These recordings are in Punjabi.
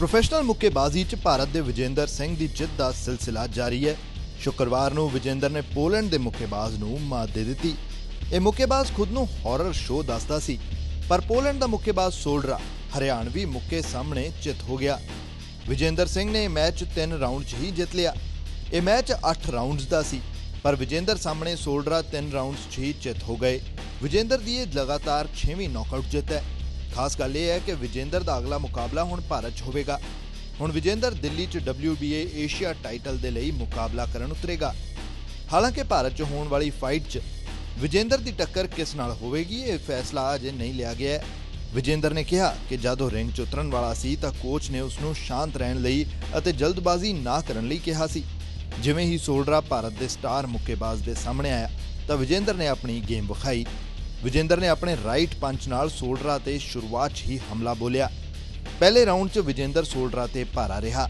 ਪ੍ਰੋਫੈਸ਼ਨਲ ਮੁੱਕੇਬਾਜ਼ੀ 'ਚ ਭਾਰਤ ਦੇ ਵਿਜੇਂਦਰ ਸਿੰਘ ਦੀ ਜਿੱਤ ਦਾ ਸਿਲਸਿਲਾ ਜਾਰੀ ਹੈ। ਸ਼ੁੱਕਰਵਾਰ ਨੂੰ ਵਿਜੇਂਦਰ ਨੇ ਪੋਲੈਂਡ ਦੇ ਮੁੱਕੇਬਾਜ਼ ਨੂੰ ਮਾਤ ਦੇ ਦਿੱਤੀ। ਇਹ ਮੁੱਕੇਬਾਜ਼ ਖੁਦ ਨੂੰ ਹਾਰਰ ਸ਼ੋਅ ਦੱਸਦਾ ਸੀ, ਪਰ ਪੋਲੈਂਡ ਦਾ ਮੁੱਕੇਬਾਜ਼ ਸੋਲਡਰਾ ਹਰਿਆਣਵੀ ਮੁੱਕੇ ਸਾਹਮਣੇ ਚਿੱਤ ਹੋ ਗਿਆ। ਵਿਜੇਂਦਰ ਸਿੰਘ ਨੇ ਇਹ ਮੈਚ 3 ਰਾਊਂਡ 'ਚ ਹੀ ਜਿੱਤ ਲਿਆ। ਇਹ ਮੈਚ 8 ਰਾਊਂਡਸ ਦਾ ਸੀ, ਪਰ ਵਿਜੇਂਦਰ ਸਾਹਮਣੇ ਸੋਲਡਰਾ 3 ਰਾਊਂਡਸ 'ਚ ਹੀ ਚਿੱਤ ਹੋ ਗਏ। ਵਿਜੇਂਦਰ ਦੀ ਇਹ ਲਗਾਤਾਰ 6ਵੀਂ ਨੌਕਆਊਟ ਜਿੱਤ ਹੈ। ਖਾਸ ਗੱਲ ਇਹ ਹੈ ਕਿ ਵਿਜੇਂਦਰ ਦਾ ਅਗਲਾ ਮੁਕਾਬਲਾ ਹੁਣ ਭਾਰਤ 'ਚ ਹੋਵੇਗਾ। ਹੁਣ ਵਿਜੇਂਦਰ ਦਿੱਲੀ 'ਚ WBA ਏਸ਼ੀਆ ਟਾਈਟਲ ਦੇ ਲਈ ਮੁਕਾਬਲਾ ਕਰਨ ਉਤਰੇਗਾ। ਹਾਲਾਂਕਿ ਭਾਰਤ 'ਚ ਹੋਣ ਵਾਲੀ ਫਾਈਟ 'ਚ ਵਿਜੇਂਦਰ ਦੀ ਟੱਕਰ ਕਿਸ ਨਾਲ ਹੋਵੇਗੀ, ਇਹ ਫੈਸਲਾ ਅਜੇ ਨਹੀਂ ਲਿਆ ਗਿਆ ਹੈ। ਵਿਜੇਂਦਰ ਨੇ ਕਿਹਾ ਕਿ ਜਦੋਂ ਰਿੰਗ 'ਚ ਉਤਰਨ ਵਾਲਾ ਸੀ ਤਾਂ ਕੋਚ ਨੇ ਉਸ ਨੂੰ ਸ਼ਾਂਤ ਰਹਿਣ ਲਈ ਅਤੇ ਜਲਦਬਾਜ਼ੀ ਨਾ ਕਰਨ ਲਈ ਕਿਹਾ ਸੀ। ਜਿਵੇਂ ਹੀ ਸੋਲਡਰਾ ਭਾਰਤ ਦੇ ਸਟਾਰ ਮੁੱਕੇਬਾਜ਼ ਦੇ ਸਾਹਮਣੇ ਆਇਆ, ਤਾਂ ਵਿਜੇਂਦਰ ਨੇ ਆਪਣੀ ਗੇਮ ਵਿਖਾਈ। ਵਿਜੇਂਦਰ ਨੇ ਆਪਣੇ ਰਾਈਟ ਪੰਚ ਨਾਲ ਸੋਲਡਰਾ ਤੇ ਸ਼ੁਰੂਆਤ 'ਚ ਹੀ ਹਮਲਾ ਬੋਲਿਆ। ਪਹਿਲੇ ਰਾਊਂਡ 'ਚ ਵਿਜੇਂਦਰ ਸੋਲਡਰਾ ਤੇ ਭਾਰਾ ਰਿਹਾ।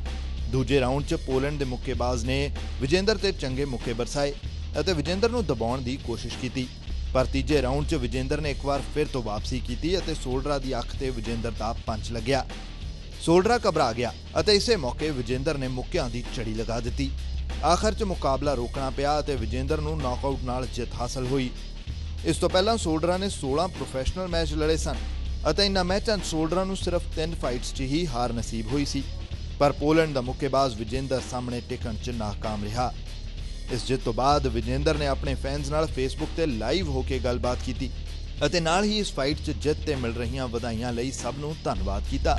ਦੂਜੇ ਰਾਊਂਡ 'ਚ ਪੋਲੈਂਡ ਦੇ ਮੁੱਕੇਬਾਜ਼ ਨੇ ਵਿਜੇਂਦਰ ਤੇ ਚੰਗੇ ਮੁੱਕੇ ਬਰਸਾਏ ਅਤੇ ਵਿਜੇਂਦਰ ਨੂੰ ਦਬਾਉਣ ਦੀ ਕੋਸ਼ਿਸ਼ ਕੀਤੀ। ਪਰ ਤੀਜੇ ਰਾਊਂਡ 'ਚ ਵਿਜੇਂਦਰ ਨੇ ਇੱਕ ਵਾਰ ਫਿਰ ਤੋਂ ਵਾਪਸੀ ਕੀਤੀ ਅਤੇ ਸੋਲਡਰਾ ਦੀ ਅੱਖ ਤੇ ਵਿਜੇਂਦਰ ਦਾ ਪੰਚ ਲੱਗਿਆ। ਸੋਲਡਰਾ ਘਬਰਾ ਗਿਆ ਅਤੇ ਇਸੇ ਮੌਕੇ ਵਿਜੇਂਦਰ ਨੇ ਮੁੱਕਿਆਂ ਦੀ ਚੜੀ ਲਗਾ ਦਿੱਤੀ। ਆਖਰ 'ਚ ਮੁਕਾਬਲਾ ਰੋਕਣਾ ਪਿਆ ਅਤੇ ਵਿਜੇਂਦਰ ਨੂੰ ਨੌਕਆਊਟ ਨਾਲ ਜਿੱਤ ਹਾਸਲ ਹੋਈ। ਇਸ ਤੋਂ ਪਹਿਲਾਂ ਸੋਲਡਰਾਂ ਨੇ 16 ਪ੍ਰੋਫੈਸ਼ਨਲ ਮੈਚ ਲੜੇ ਸਨ ਅਤੇ ਇਨ੍ਹਾਂ ਮੈਚਾਂ 'ਚ ਸੋਲਡਰਾਂ ਨੂੰ ਸਿਰਫ 3 ਫਾਈਟਸ 'ਚ ਹੀ ਹਾਰ ਨਸੀਬ ਹੋਈ ਸੀ। ਪਰ ਪੋਲੈਂਡ ਦਾ ਮੁੱਕੇਬਾਜ਼ ਵਿਜੇਂਦਰ ਸਾਹਮਣੇ ਟਿਕਣ 'ਚ ਨਾਕਾਮ ਰਿਹਾ। ਇਸ ਜਿੱਤ ਤੋਂ ਬਾਅਦ ਵਿਜੇਂਦਰ ਨੇ ਆਪਣੇ ਫੈਨਸ ਨਾਲ ਫੇਸਬੁੱਕ ਤੇ ਲਾਈਵ ਹੋ ਕੇ ਗੱਲਬਾਤ ਕੀਤੀ ਅਤੇ ਨਾਲ ਹੀ ਇਸ ਫਾਈਟ 'ਚ ਜਿੱਤ ਤੇ ਮਿਲ ਰਹੀਆਂ ਵਧਾਈਆਂ ਲਈ ਸਭ ਨੂੰ ਧੰਨਵਾਦ ਕੀਤਾ।